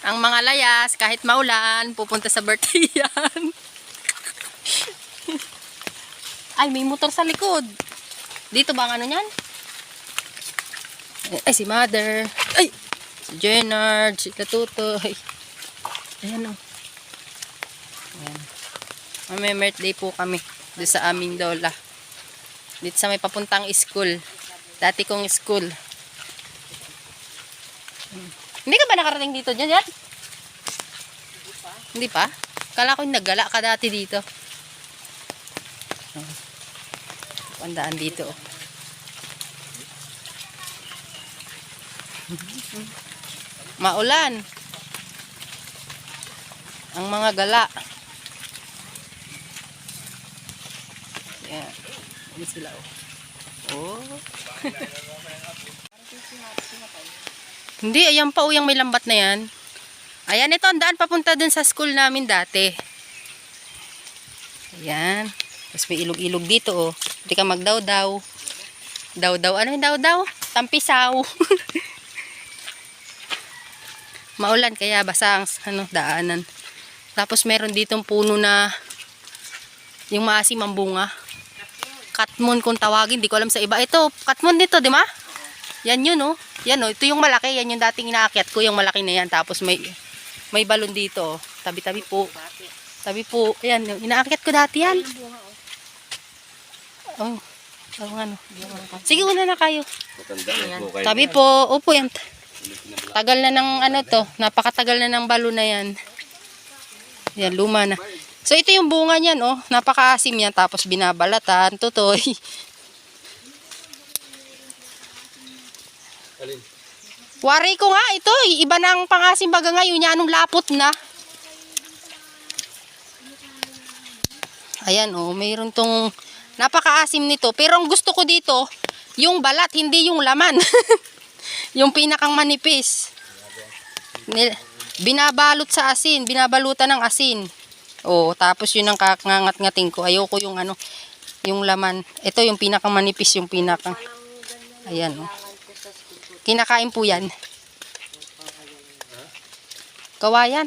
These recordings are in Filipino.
Ang mga layas, kahit maulan, pupunta sa birthday yan. Ay, may motor sa likod. Dito ba ang ano niyan? Ay, si Mother. Ay! Si Jenard, si Tatutoy. Ayan o. Ayan. May birthday po kami. Doon sa aming lola. Dito sa may papuntang school. Dati kong school. Hmm. Hindi ka ba nakarating dito dyan, yan? Hindi pa? Kala ko yung naggala ka dati dito. Oh. Pandaan dito. oh. Maulan. Ang mga gala. Yan. Yan sila oh. Oh. Hindi, ayan pa oh, yung may lambat na yan. Ayan, ito ang daan papunta dun sa school namin dati. Ayan. Tapos may ilog-ilog dito oh. Hindi ka magdaw-daw. Daw-daw. Ano yung daw-daw? Tampisaw. Maulan kaya basa ang ano, daanan. Tapos meron ditong puno na yung maasim ang bunga. Katmon kung tawagin, di ko alam sa iba. Ito, katmon dito, di ba? Yan yun, oh. Yan, oh. Ito yung malaki. Yan yung dating inaakyat ko, yung malaki na yan. Tapos may may balon dito, oh. Tabi-tabi po. Tabi po. Ayan, inaakyat ko dati yan. Oh. Oh, ano. Sige, una na kayo. Tabi po. Opo, yan. Tagal na ng ano to. Napakatagal na ng balon na yan. Yan, luma na. So, ito yung bunga niyan, oh. Napakaasim yan. Tapos binabalatan. Tutoy. Wari ko nga ito. eh. Iba na ang pangasim baga ngayon niya. Anong lapot na. Ayan, oh. Mayroon tong napakaasim nito. Pero ang gusto ko dito, yung balat, hindi yung laman. yung pinakang manipis. Ni- Binabalot sa asin. Binabalutan ng asin. Oh, tapos yun ang kakangat-ngating ko. Ayoko yung ano, yung laman. Ito yung pinakang manipis, yung pinakang. Ayan, oh. Kinakain po yan. Kawayan.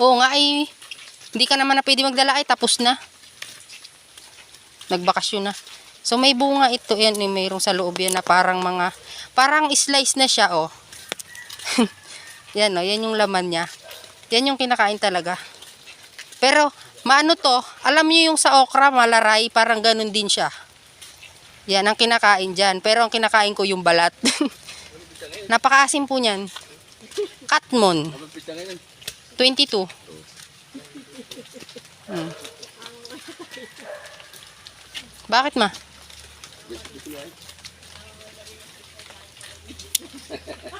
Oo nga ay, hindi ka naman na pwede magdala ay tapos na. Nagbakasyon na. So may bunga ito, yan, eh, mayroong sa loob yan na parang mga, parang slice na siya, oh. yan, oh, yan yung laman niya. Yan yung kinakain talaga. Pero, maano to, alam niyo yung sa okra, malaray, parang ganun din siya. Yan ang kinakain dyan. Pero ang kinakain ko yung balat. Napakaasim po niyan. Katmon. 22. Hmm. Bakit ma?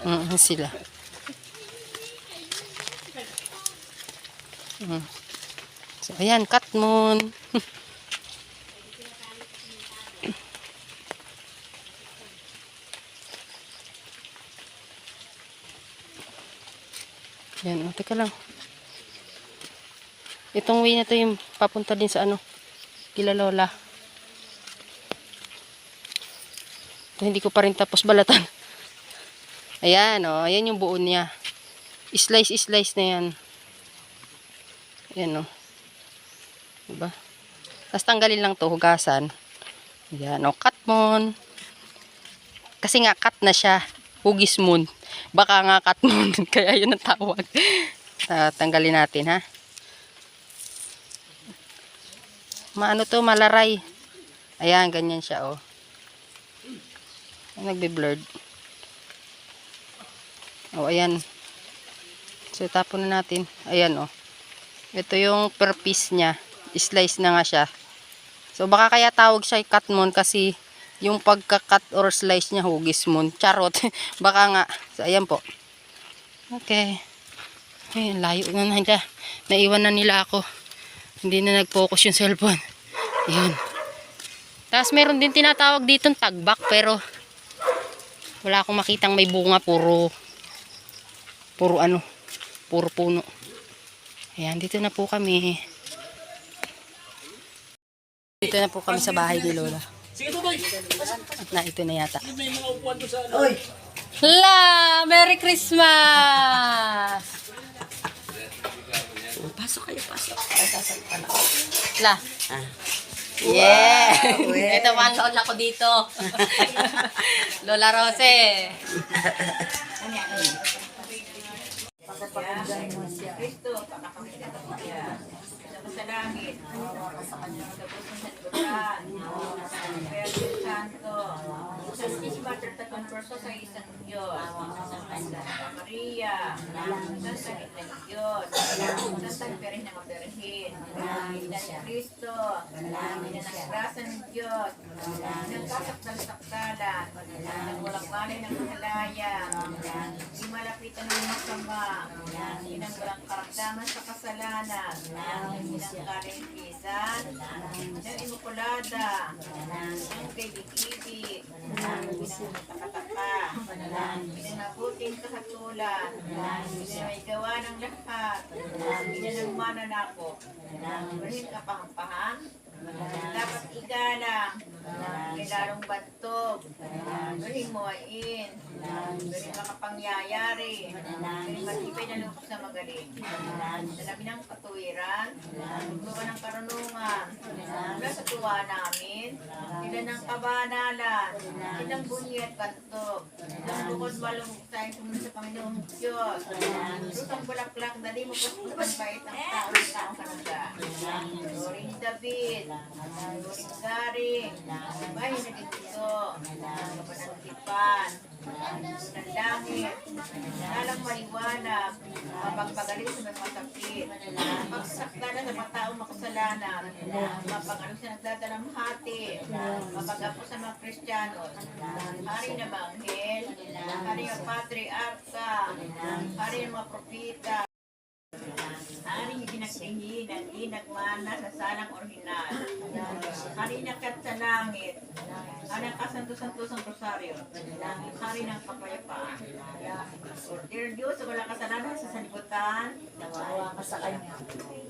Mm, sila. Mm. So, ayan, katmon. Teka lang. Itong way na to yung papunta din sa ano, kila Lola. Ito, hindi ko pa rin tapos balatan. Ayan, oh, ayan yung buo niya. Slice, slice na yan. Ayan, oh. Diba? Tapos tanggalin lang to, hugasan. Ayan, oh, cut mon. Kasi nga, cut na siya. Hugis moon. Baka nga cut moon. Kaya yun ang tawag. Ah, tanggalin natin, ha? Maano to, malaray. Ayan, ganyan siya, oh. Nagbe-blurred. Oh, ayan. So, tapon na natin. Ayan, oh. Ito yung per piece niya. Slice na nga siya. So, baka kaya tawag siya cut moon kasi yung pagka-cut or slice niya hugis moon. Charot. baka nga. So, ayan po. Okay. Ayun, layo na nila. Naiwan na nila ako. Hindi na nag-focus yung cellphone. Ayun. Tapos meron din tinatawag dito tagbak pero wala akong makitang may bunga puro puro ano puro puno ayan dito na po kami dito na po kami sa bahay ni Lola Sige, Tutoy. Na, ito na yata. May mga upuan doon sa ano. Oy! La! Merry Christmas! Pasok kayo, pasok. La. Ah. Yeah! Wow, eh. Ito one lola ko dito. Lola Rose. Kristo, Tatong Perso sa isang Diyos, sa Santa Maria, sa ng Diyos, sa Sangperin ng Maberhin, Ina ni Kristo, ng grasa ng Diyos, ng kasakdal-sakdalan, walang malay ng kahalaya, di malapitan ng masama, inang walang karamdaman sa kasalanan, inang karintisan, ng imukulada, ng kaibigibi, inang takataka, inang mabuting kahatulan, inang may gawa ng lahat, inang ang mananako, Berhin kapahampahan, dapat igalang, kilarong bantog, berhin moain, berhin makapangyayari, berhin matibay na loob sa magaling. Dalabi ng katuwiran, tugtuwa ng karunungan, mula sa tuwa namin, sila ng kabanalan, silang bunyi at bantog, ng bukod walong tayo sumunod sa Panginoong Diyos, Rusang bulaklak, dali mo po sa panbayit ng tao ng taong kanada. Doring David, Garing, bahay na dito, kapanantipan, ng langit, alang maliwanag, mapagpagaling sa mga sakit, pagsakta na sa mga taong makasalanan, mapagaling sa nagdadalamhati, mapagapo sa mga Kristiyano, hari na Banghel, hari ng Patriarka, hari ng mga propita, Hari ni pinagtingin at di nagmana sa salang orihinal. Hari na kat sa langit. Hari ang kasanto-santo sa rosaryo. Hari ng kapayapaan. Order Diyos, wala kasalanan sa sanlibutan. Nawawa ka sa kanya.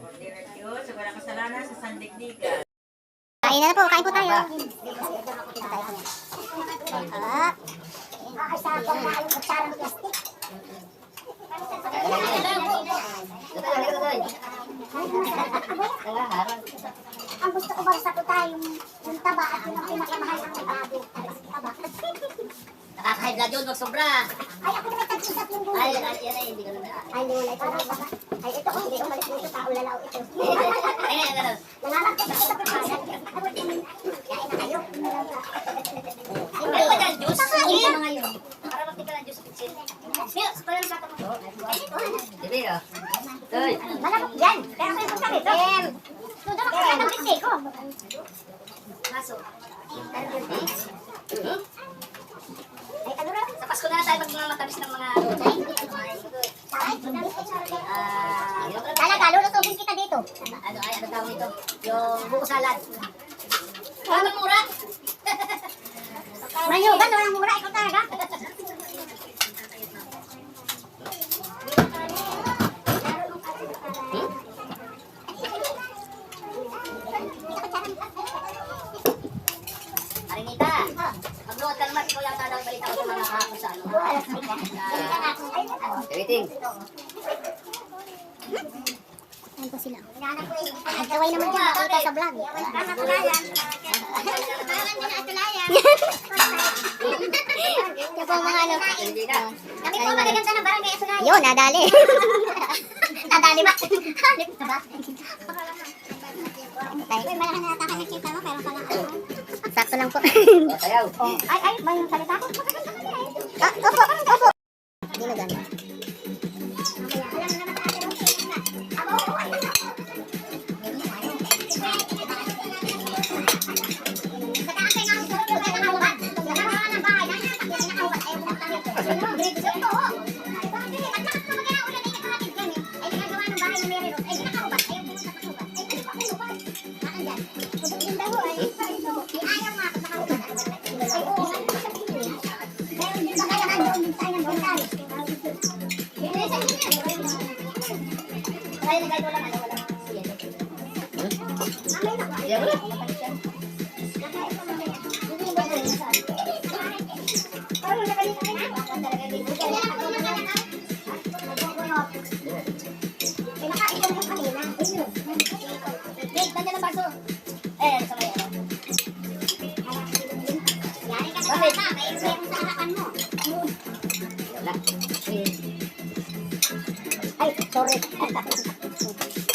Order Diyos, wala kasalanan sa sandigdigan. Kain na na po, kain po tayo. Ah. Ay, sa ako na yung kutsara ng plastic. Ang gusto ko bang sa tayo yung, yung taba at yung ang pinakamahal ng bago. Taba. Nakaka-high blood yun, wag sobra. Ay, ako naman tag-isap yung Ay, gulay. ay, yan ay, hindi ko na. Ay, gulay. Parang baka. Ay, ito, oh, hindi umalis dito. Tao lalao ito. Ay, ay, ay, Nangalagkot ako sa pagkakas. Kain na kayo. Hindi ba dyan, juice? Hindi mga yun. Para magtika ng juice. Siya, pala ng plato mo. Hindi, oh. Toy. Malabok yan. Pero kayo kung sabi, Em. Sudo ka kaya ng pisi ko. Kaso. Ay, ano? Sa Pasko na tayo pag mga matamis ng mga Ah, Talaga, lulutugin kita dito. ano ay, ano tawag nito? Yung buko salad. Ano mura? Manyugan, walang mura. Ikaw talaga. Arinita, magluot ka naman. Ikaw yung tadang balita ko sa mga kahapon sa ano. Waiting. Ayan po sila. Nagkaway naman sa vlog. Yan po ang mga ano. Hindi na. Kami po magaganda ng barangay Asunay. Yun, nadali. nadali ba? Halip na ba? Uy, malahan na natakan ng kita mo, pero pala ano. Sakto lang po. Ay, ay, may yung salita ko. Eh. Ah, opo, opo. Eh. Ay, sorry.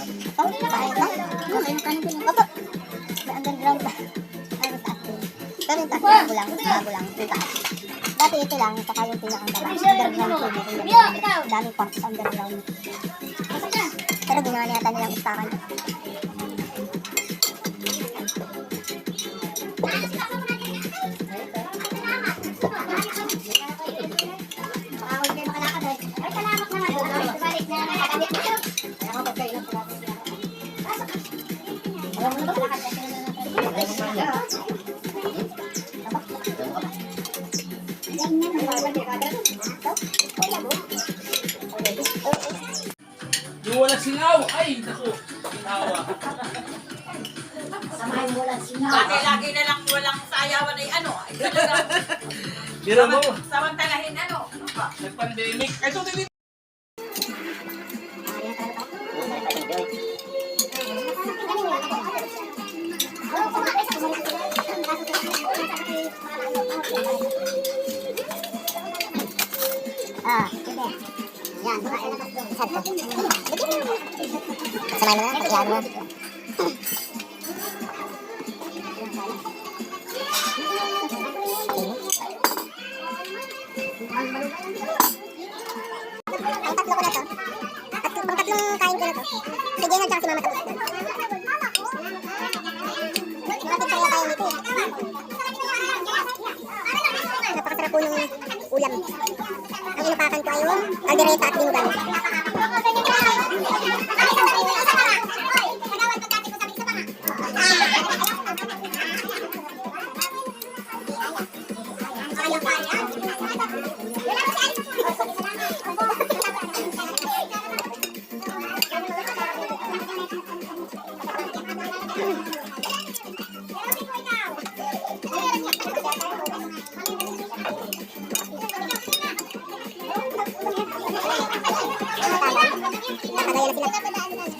underground pa. Ito, kaya ba? Okay, makanin ko lang. Opo. May underground. Ay, may taas din. Pero yung bago lang. Bago lang. Yung taas. Dati ito lang, saka yung pinakang taas. Underground ikaw! Daming parts underground. Pero ginawa niya yata nilang istakan. Samantalahin ano? nag-pandemic. Ay, ito din Ah. Yan, baka ilabas doon. Saan to? Mo na, iyan mo. Kaldereta at linugan. Nakagaya banana, banana.